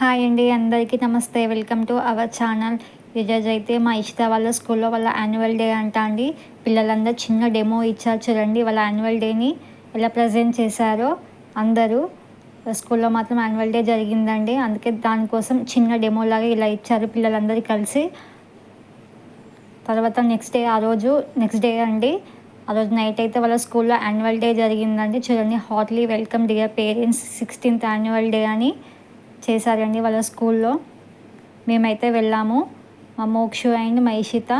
Hi అండి అందరికీ namaste. Welcome to our channel. ఈరోజు అయితే మా ఇష్ట వాళ్ళ స్కూల్లో వాళ్ళ యాన్యువల్ డే అంట అండి. పిల్లలందరూ చిన్న డెమో ఇచ్చారు చూడండి వాళ్ళ యాన్యువల్ డేని ఎలా ప్రజెంట్ చేశారో అందరూ. స్కూల్లో మాత్రం యాన్యువల్ డే జరిగిందండి. అందుకే దానికోసం చిన్న డెమో లాగా ఇలా ఇచ్చారు పిల్లలందరూ కలిసి. తర్వాత నెక్స్ట్ డే ఆ రోజు నెక్స్ట్ డే అండి. ఆ రోజు నైట్ అయితే వాళ్ళ స్కూల్లో యాన్యువల్ డే జరిగిందండి. చూడండి heartily welcome dear parents sixteenth annual day అని. చేశారండి వాళ్ళ స్కూల్లో. మేమైతే వెళ్ళాము. మా మోక్షు అండ్ మహిషిత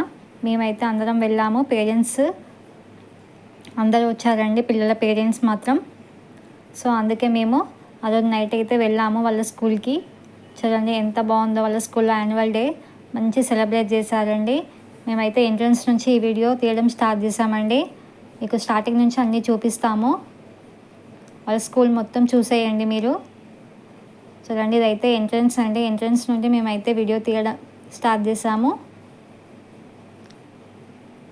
మేమైతే అందరం వెళ్ళాము. పేరెంట్స్ అందరూ వచ్చారండి పిల్లల పేరెంట్స్ మాత్రం. సో అందుకే మేము ఆ రోజు నైట్ అయితే వెళ్ళాము వాళ్ళ స్కూల్కి. చూడండి ఎంత బాగుందో వాళ్ళ స్కూల్లో యాన్యువల్ డే. మంచి సెలబ్రేట్ చేశారండి. మేమైతే ఎంట్రన్స్ నుంచి ఈ వీడియో తీయడం స్టార్ట్ చేసామండి మీకు స్టార్టింగ్ నుంచి అన్నీ చూపిస్తాము. వాళ్ళ స్కూల్ మొత్తం చూసేయండి మీరు. చూడండి ఇదైతే ఎంట్రన్స్ అండి. ఎంట్రన్స్ నుండి మేమైతే వీడియో తీయడం స్టార్ట్ చేసాము.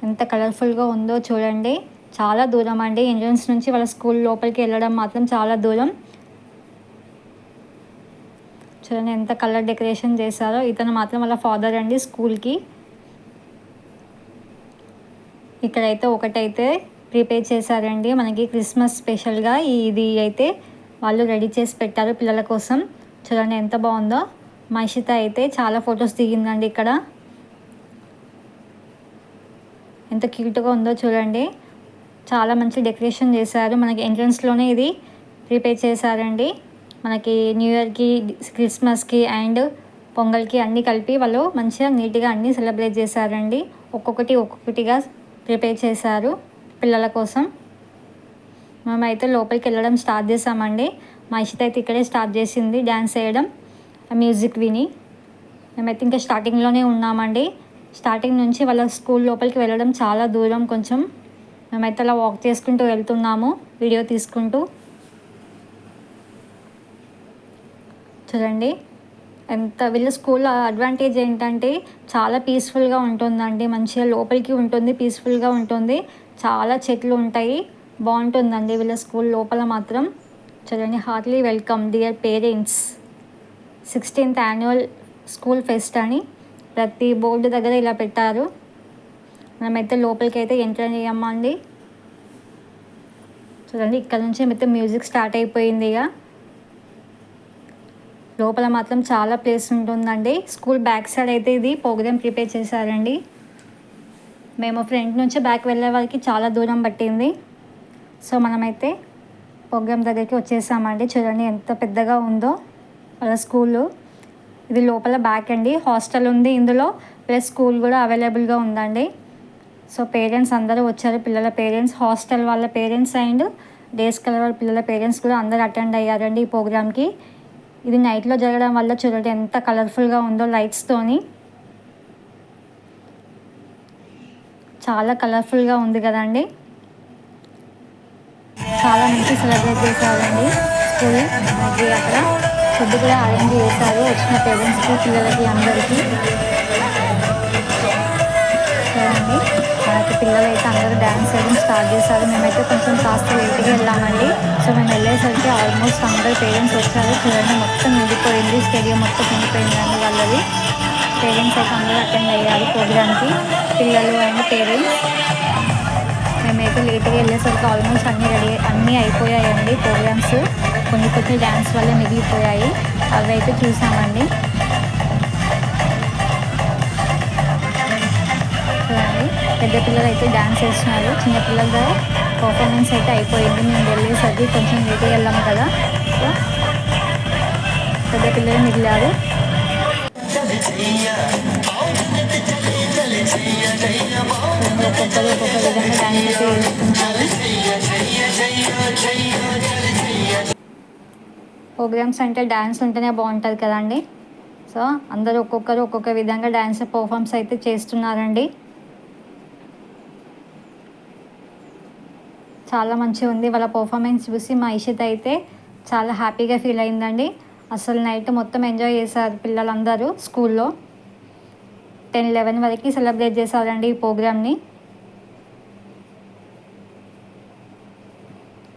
ఎంత కలర్ఫుల్గా ఉందో చూడండి. చాలా దూరం అండి. ఎంట్రన్స్ నుంచి వాళ్ళ స్కూల్ లోపలికి వెళ్ళడం మాత్రం చాలా దూరం. చూడండి ఎంత కలర్ డెకరేషన్ చేశారో. ఇతను మాత్రం వాళ్ళ ఫాదర్ అండి స్కూల్కి ఇక్కడైతే ఒకటైతే ప్రిపేర్ చేశారండి. మనకి క్రిస్మస్ స్పెషల్గా ఇది అయితే వాళ్ళు రెడీ చేసి పెట్టారు పిల్లల కోసం. చూడండి ఎంత బాగుందో. మహిషిత అయితే చాలా ఫొటోస్ దిగిందండి ఇక్కడ. ఎంత క్యూట్గా ఉందో చూడండి. చాలా మంచి డెకరేషన్ చేశారు. మనకి ఎంట్రన్స్లోనే ఇది ప్రిపేర్ చేశారండి. మనకి న్యూ ఇయర్కి క్రిస్మస్కి అండ్ పొంగల్కి అన్నీ కలిపి వాళ్ళు మంచిగా నీట్గా అన్నీ సెలబ్రేట్ చేశారండి. ఒక్కొక్కటి ఒక్కొక్కటిగా ప్రిపేర్ చేశారు పిల్లల కోసం. మేమైతే లోపలికి వెళ్ళడం స్టార్ట్ చేసామండి మా ఇషిత అయితే ఇక్కడే స్టార్ట్ చేసింది డ్యాన్స్ వేయడం మ్యూజిక్ విని. మేమైతే ఇంకా స్టార్టింగ్లోనే ఉన్నామండి. స్టార్టింగ్ నుంచి వాళ్ళ స్కూల్ లోపలికి వెళ్ళడం చాలా దూరం కొంచెం. మేమైతే అలా వాక్ చేసుకుంటూ వెళ్తున్నాము వీడియో తీసుకుంటూ. చూడండి ఎంత వీళ్ళ స్కూల్ అడ్వాంటేజ్ ఏంటంటే చాలా పీస్ఫుల్గా ఉంటుందండి. మంచిగా లోపలికి ఉంటుంది పీస్ఫుల్గా ఉంటుంది. చాలా చెట్లు ఉంటాయి బాగుంటుందండి వీళ్ళ స్కూల్ లోపల మాత్రం. చూడండి heartily welcome dear parents sixteenth annual school fest అని ప్రతి బోర్డు దగ్గర ఇలా పెట్టారు. మనమైతే లోపలికి అయితే ఎంటర్ అయ్యామండి చూడండి ఇక్కడ నుంచి అయితే మ్యూజిక్ స్టార్ట్ అయిపోయింది ఇక. లోపల మాత్రం చాలా ప్లేస్ ఉంటుందండి. స్కూల్ బ్యాక్ సైడ్ అయితే ఇది ప్రోగ్రామ్ ప్రిపేర్ చేశారండి. మేము ఫ్రంట్ నుంచి బ్యాక్ వెళ్ళే వారికి చాలా దూరం పట్టింది. సో మనమైతే ప్రోగ్రామ్ దగ్గరికి వచ్చేసామండి. చూడండి ఎంత పెద్దగా ఉందో వాళ్ళ స్కూలు. ఇది లోపల బ్యాక్ అండి. హాస్టల్ ఉంది ఇందులో. ప్లస్ స్కూల్ కూడా అవైలబుల్గా ఉందండి. సో పేరెంట్స్ అందరూ వచ్చారు. పిల్లల పేరెంట్స్ హాస్టల్ వాళ్ళ పేరెంట్స్ అండ్ డేస్ కలర్ వాళ్ళ పిల్లల పేరెంట్స్ కూడా అందరు అటెండ్ అయ్యారండి ఈ ప్రోగ్రామ్కి ఇది నైట్లో జరగడం వల్ల చూడండి ఎంత కలర్ఫుల్గా ఉందో లైట్స్తోని చాలా కలర్ఫుల్గా ఉంది కదండి. చాలా మంచి సెలబ్రేట్ చేశారండి స్కూల్. మనకి అక్కడ ఫుడ్ కూడా అరేంజ్ చేశారు. వచ్చిన పేరెంట్స్కి పిల్లలకి అందరికీ. చూడండి. మనకి పిల్లలు అయితే అందరూ డ్యాన్స్ వేయడం స్టార్ట్ చేశారు. మేమైతే కొంచెం కాస్త లేట్గా వెళ్ళామండి. సో మేము వెళ్ళేసరికి ఆల్మోస్ట్ అందరు పేరెంట్స్ వచ్చారు. చూడండి మొత్తం నిండిపోయింది. స్టేడియం మొత్తం నిండిపోయిందండి వాళ్ళది. పేరెంట్స్ అయితే అందరూ అటెండ్ అయ్యారు ప్రోగ్రామ్కి పిల్లలు అండ్ పేరెంట్స్ అయితే లేట్గా వెళ్ళేసరికి ఆల్మోస్ట్ అన్నీ రెడీ అన్నీ అయిపోయాయండి ప్రోగ్రామ్స్ కొన్ని కొన్ని డ్యాన్స్ వల్ల మిగిలిపోయాయి. అవి అయితే చూసామండి పెద్ద పిల్లలు అయితే డ్యాన్స్ వేస్తున్నారు చిన్నపిల్లల పర్ఫార్మెన్స్ అయితే అయిపోయింది. మేము వెళ్ళేసరికి కొంచెం లేట్గా వెళ్ళాము కదా. పెద్ద పిల్లలు మిగిలారు. ఒక్కొక్కరు ఒక్కొక్క విధంగా డాన్స్ అయితే వేస్తున్నారు ప్రోగ్రామ్స్ అంటే డ్యాన్స్ ఉంటేనే బాగుంటుంది కదండి. సో అందరూ ఒక్కొక్కరు ఒక్కొక్క విధంగా డ్యాన్స్ పర్ఫామ్స్ అయితే చేస్తున్నారండి. చాలా మంచిగా ఉంది. వాళ్ళ పర్ఫార్మెన్స్ చూసి మా ఇషిత్ అయితే చాలా హ్యాపీగా ఫీల్ అయిందండి. అసలు నైట్ మొత్తం ఎంజాయ్ చేశారు పిల్లలందరూ స్కూల్లో. టెన్ లెవెన్ వరకు సెలబ్రేట్ చేశారండి ఈ ప్రోగ్రామ్ని.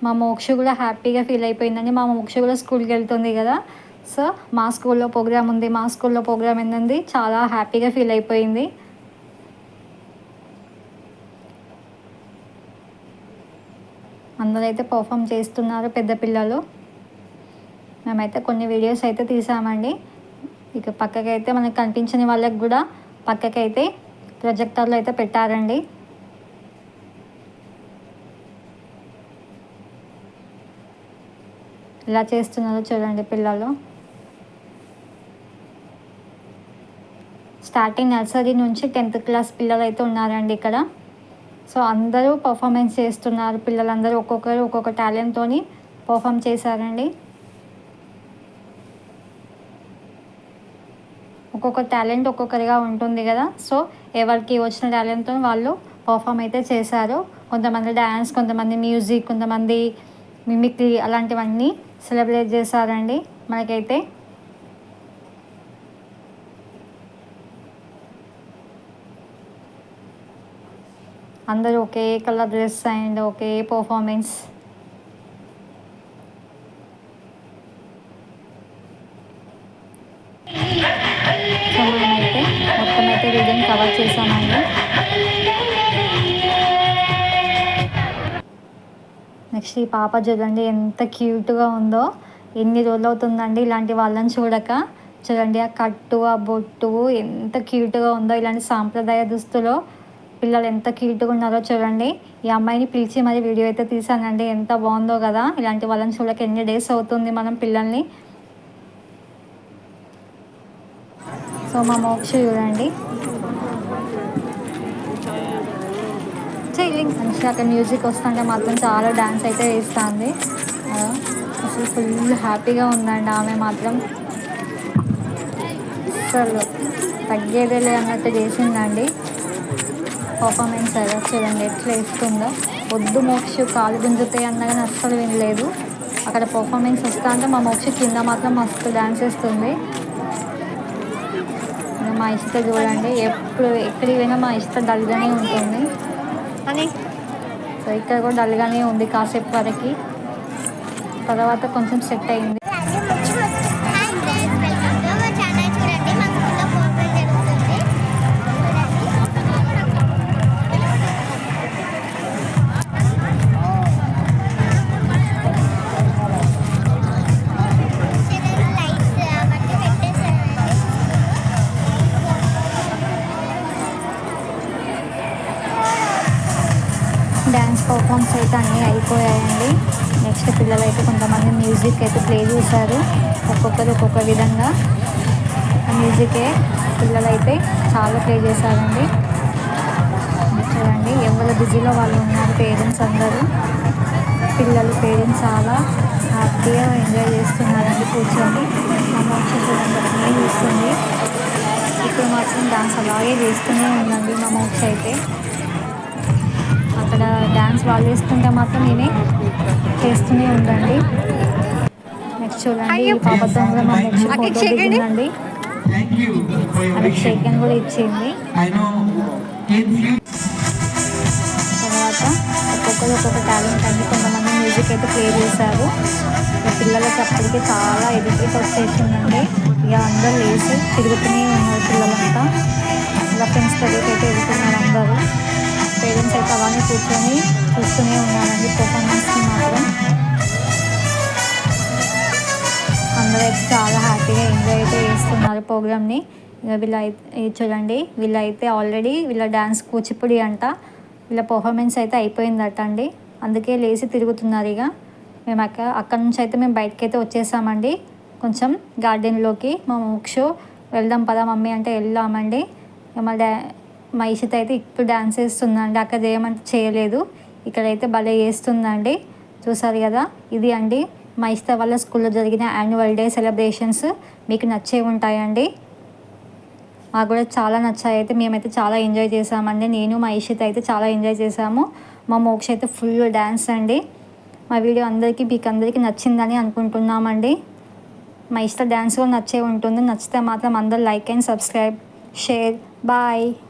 మా మోక్ష కూడా హ్యాపీగా ఫీల్ అయిపోయిందండి. మా మోక్ష కూడా స్కూల్కి వెళ్తుంది కదా. సో మా స్కూల్లో ప్రోగ్రామ్ ఉంది. మా స్కూల్లో ప్రోగ్రామ్ ఏంది చాలా హ్యాపీగా ఫీల్ అయిపోయింది. అందరూ అయితే పర్ఫామ్ చేస్తున్నారు పెద్ద పిల్లలు. మేమైతే కొన్ని వీడియోస్ అయితే తీసామండి. ఇక పక్కకైతే మనకు కనిపించని వాళ్ళకి కూడా పక్కకైతే ప్రొజెక్టర్లు అయితే పెట్టారండి. ఇలా చేస్తున్నారో చూడండి పిల్లలు. స్టార్టింగ్ నర్సరీ నుంచి టెన్త్ క్లాస్ పిల్లలు అయితే ఉన్నారండి ఇక్కడ. సో అందరూ పర్ఫార్మెన్స్ చేస్తున్నారు. పిల్లలందరూ ఒక్కొక్కరు ఒక్కొక్క టాలెంట్తో పర్ఫామ్ చేశారండి. ఒక్కొక్క టాలెంట్ ఒక్కొక్కరిగా ఉంటుంది కదా. సో ఎవరికి వచ్చిన టాలెంట్తో వాళ్ళు పర్ఫామ్ అయితే చేశారు. కొంతమంది డ్యాన్స్ కొంతమంది మ్యూజిక్ కొంతమంది మిమిక్రీ అలాంటివన్నీ సెలబ్రేట్ చేశారండి మనకైతే. అందరూ ఒకే కలర్ డ్రెస్ అండ్ ఒకే పర్ఫార్మెన్స్ సో మనమైతే మొత్తం అయితే వీడియోని కవర్ చేసామండి నెక్స్ట్ ఈ పాప చూడండి ఎంత క్యూట్గా ఉందో ఎన్ని రోజులు అవుతుందండి ఇలాంటి వాళ్ళని చూడక. చూడండి ఆ కట్టు ఆ బొట్టు ఎంత క్యూట్గా ఉందో ఇలాంటి సాంప్రదాయ దుస్తులో పిల్లలు ఎంత క్యూట్గా ఉన్నారో చూడండి. ఈ అమ్మాయిని పిలిచి మరి వీడియో అయితే తీసానండి ఎంత బాగుందో కదా. ఇలాంటి వాళ్ళని చూడక ఎన్ని డేస్ అవుతుంది మనం పిల్లల్ని. సో మా మోక్ష చూడండి. మంచిగా అక్కడ మ్యూజిక్ వస్తుంటే మాత్రం చాలా డ్యాన్స్ అయితే వేస్తుంది అసలు ఫుల్ హ్యాపీగా ఉందండి ఆమె మాత్రం. అసలు తగ్గేదేలే అన్నట్టు చేసిందండి. పర్ఫార్మెన్స్ అదే చూడండి ఎట్లా వేస్తుందో. వద్దు మోక్ష కాలు గుంజుతాయి అన్న కానీ అస్సలు వినలేదు. అక్కడ పర్ఫార్మెన్స్ వస్తా అంటే మా మోక్ష కింద మాత్రం మస్తు డ్యాన్స్ వేస్తుంది. మా ఇష్ట చూడండి ఎప్పుడు ఎక్కడికి పోయినా మా ఇష్ట డల్గానే ఉంటుంది. అని సో ఇక్కడ కూడా డల్గానే ఉంది కాసేపు వరకు. తర్వాత కొంచెం సెట్ అయింది. అయితే అన్నీ అయిపోయాయండి. నెక్స్ట్ పిల్లలు అయితే కొంతమంది మ్యూజిక్ అయితే ప్లే చేశారు. ఒక్కొక్కరు ఒక్కొక్క విధంగా. మ్యూజికే పిల్లలు పిల్లలైతే చాలా ప్లే చేశారండి. చూడండి ఎవరు బిజీలో వాళ్ళు ఉన్నారు పేరెంట్స్ అందరూ. పిల్లలు పేరెంట్స్ చాలా హ్యాపీగా ఎంజాయ్ చేస్తున్నారండి కూర్చొని. అమ్మ వచ్చి చూస్తుంది. ఇప్పుడు మాత్రం డాన్స్ అలాగే చేస్తూనే ఉందండి మా మోక్ష అయితే. అక్కడ డ్యాన్స్ వాళ్ళు వేస్తుంటే మాత్రం నేనే చేస్తూనే ఉండండి. నెక్స్ట్ చూడండి పాపతో కూడా మా నెక్స్ట్ ఫోటో దిగిందండి. కూడా ఇచ్చింది తర్వాత ఒక్కొక్కరు ఒక్కొక్క టాలెంట్ అండి. కొంతమంది మ్యూజిక్ అయితే ప్లే చేశారు. పిల్లలకి అప్పటికి చాలా ఎదుగుతూ వచ్చేసిందండి. ఇక అందరూ లేచి తిరుగుతూనే ఉన్నారు పిల్లలంతా. ఇలా ఫ్రెండ్స్ దగ్గరికి అయితే వెళ్తున్నారు అందరూ. పేరెంట్స్ అయితే అలానే కూర్చొని చూస్తూనే ఉన్నానండి పర్ఫార్మెన్స్ని మాత్రం. అందరూ అయితే చాలా హ్యాపీగా ఎంజాయ్ అయితే చేస్తున్నారు ప్రోగ్రామ్ని ఇక అయితే చూడండి వీళ్ళైతే ఆల్రెడీ వీళ్ళ డ్యాన్స్ కూచిపూడి అంట వీళ్ళ పర్ఫార్మెన్స్ అయితే అయిపోయిందట అండి. అందుకే లేచి తిరుగుతున్నారు ఇక. మేము అక్క అక్కడ నుంచి అయితే మేము బయటకి అయితే వచ్చేసామండి. కొంచెం గార్డెన్లోకి మా మోక్షు వెళ్దాం పదా మమ్మీ అంటే వెళ్దామండి. మా డా మా అయితే ఇప్పుడు డ్యాన్స్ వేస్తుందండి అక్కడ చేయమంటే చేయలేదు. ఇక్కడైతే భలే చేస్తుందండి. చూసారు కదా? ఇది అండి మా ఇష్ట వాళ్ళ స్కూల్లో జరిగిన యాన్యువల్ డే సెలబ్రేషన్స్ మీకు నచ్చే ఉంటాయండి. మాకు కూడా చాలా నచ్చాయి. అయితే మేమైతే చాలా ఎంజాయ్ చేసామండి. నేను మా ఇషిత అయితే చాలా ఎంజాయ్ చేసాము. మా మోక్ష అయితే ఫుల్ డ్యాన్స్ అండి. మా వీడియో అందరికీ మీకు అందరికీ నచ్చిందని అనుకుంటున్నామండి. మా ఇష్ట డ్యాన్స్ కూడా నచ్చే ఉంటుంది. నచ్చితే మాత్రం అందరు like and subscribe share bye